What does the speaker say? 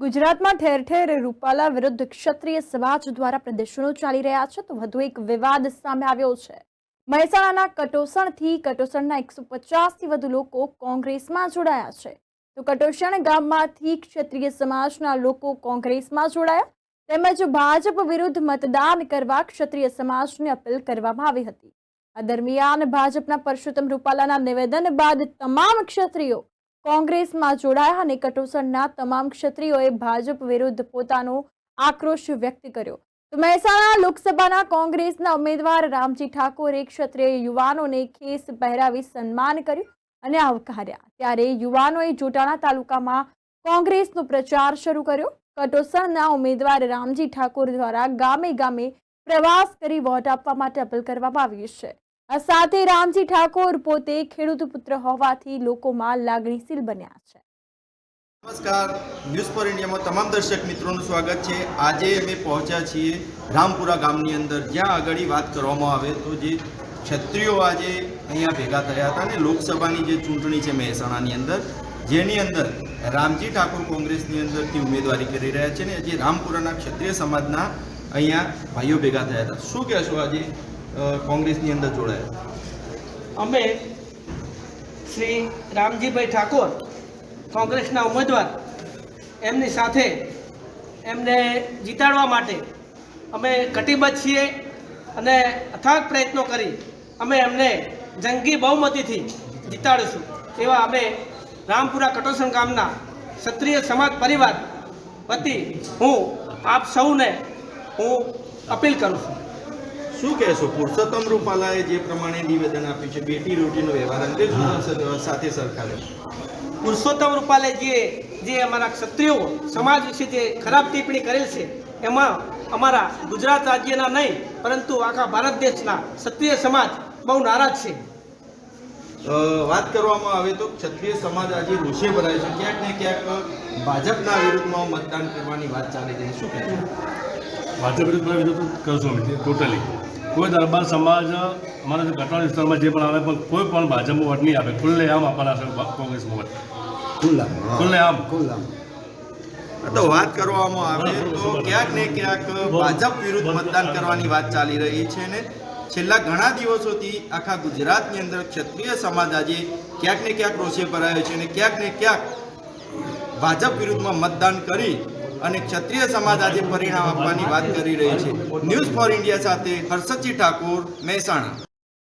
ગુજરાતમાં ઠેર ઠેર રૂપાલા વિરુદ્ધ ક્ષત્રિય સમાજ દ્વારા પ્રદર્શનો ચાલી રહ્યા છે, તો વધુ એક વિવાદ સામે આવ્યો છે. મહેસાણાના કટોસણથી કટોસણના એકસો પચાસથી વધુ લોકો કોંગ્રેસમાં જોડાયા છે. તો કટોસણ ગામમાંથી ક્ષત્રિય સમાજના લોકો કોંગ્રેસમાં જોડાયા. તેમજ ભાજપ વિરુદ્ધ મતદાન કરવા ક્ષત્રિય સમાજને અપીલ કરવામાં આવી હતી. આ દરમિયાન ભાજપના પરસોત્તમ રૂપાલાના નિવેદન બાદ તમામ ક્ષત્રિયો કોંગ્રેસમાં જોડાયા અને કટોસણના તમામ ક્ષત્રિયોએ ભાજપ વિરુદ્ધ પોતાનો આક્રોશ વ્યક્ત કર્યો. તો મહેસાણા લોકસભાના કોંગ્રેસના ઉમેદવાર રામજી ઠાકોરે ક્ષત્રિય યુવાનોને ખેસ પહેરાવી સન્માન કર્યું અને આવકાર્યા. ત્યારે યુવાનોએ જોટાણા તાલુકામાં કોંગ્રેસનો પ્રચાર શરૂ કર્યો. કટોસણના ઉમેદવાર રામજી ઠાકોર દ્વારા ગામે ગામે પ્રવાસ કરી વોટ આપવા માટે અપીલ કરવામાં આવી છે. આ સાથે રામજી ઠાકોર પોતે ખેડૂત પુત્ર હોવાથી લોકોમાં લાગણીશીલ બન્યા છે. નમસ્કાર. ન્યૂઝ ફોર ઇન્ડિયામાં તમામ દર્શક મિત્રોનું સ્વાગત છે. આજે અમે પહોંચ્યા છીએ રામપુરા ગામની અંદર. જ્યાં આગળ વાત કરવામાં આવે તો જે ક્ષત્રિયો આજે અહીંયા ભેગા થયા હતા અને લોકસભાની જે ચૂંટણી છે મહેસાણાની અંદર, જેની અંદર રામજી ઠાકોર કોંગ્રેસની અંદરથી ઉમેદવારી કરી રહ્યા છે ને જે રામપુરાના ક્ષત્રિય સમાજના અહીંયા ભાઈઓ ભેગા થયા હતા. શું કહેશો આજે? કોંગ્રેસની અંદર જોડાયા. અમે શ્રી રામજીભાઈ ઠાકોર, કોંગ્રેસના ઉમેદવાર, એમની સાથે એમને જીતાડવા માટે અમે કટિબદ્ધ છીએ અને અથાગ પ્રયત્નો કરી અમે એમને જંગી બહુમતીથી જીતાડીશું એવા અમે રામપુરા કટોસણ ગામના ક્ષત્રિય સમાજ પરિવાર વતી હું આપ સૌને હું અપીલ કરું છું. શું કહેશો? પુરુષોત્તમ રૂપાલાએ જે પ્રમાણે નિવેદન આપ્યું છે બેટી રોટીનો વ્યવહાર અંગે સાથે સરકારે પુરુષોત્તમ રૂપાલે જે જે અમારા ક્ષત્રિયો સમાજ વિશે જે ખરાબ ટિપ્પણી કરેલ છે એમાં અમારા ગુજરાત રાજ્યના નહીં પરંતુ આખા ભારત દેશના ક્ષત્રિય સમાજ બહુ નારાજ છે. વાત કરવામાં આવે તો ક્ષત્રિય સમાજ આજે રોષે ભરાય છે. ક્યાંક ને ક્યાંક ભાજપના વિરુદ્ધમાં મતદાન કરવાની વાત ચાલી રહી શું કહેવાય ભાજપ વિરુદ્ધમાં વિરુદ્ધ કરશું ટોટલી કોઈ દરબાર સમાજ અમારા જે ગટવાડ વિસ્તારમાં જે પણ આવે પણ કોઈ પણ ભાજપમાં વોટ નહીં આપે. ખુલ્લે આમ આપવાના છે કોંગ્રેસમાં વોટ. ખુલ્લે આમ. તો વાત કરવામાં આવે. તો ક્યાંક ને ક્યાંક ભાજપ વિરુદ્ધ મતદાન કરવાની વાત ચાલી રહી છે ને છેલ્લા ઘણા દિવસોથી આખા ગુજરાતની અંદર ક્ષત્રિય સમાજ આજે ક્યાંક ને ક્યાંક રોષે ભરાયો છે અને ક્યાંક ને ક્યાંક ભાજપ વિરુદ્ધમાં મતદાન કરી અને ક્ષત્રિય સમાજ આજે પરિણામ આપવાની વાત કરી રહી છે. ન્યૂઝ ફોર ઇન્ડિયા સાથે હર્ષદજી ઠાકોર, મહેસાણા.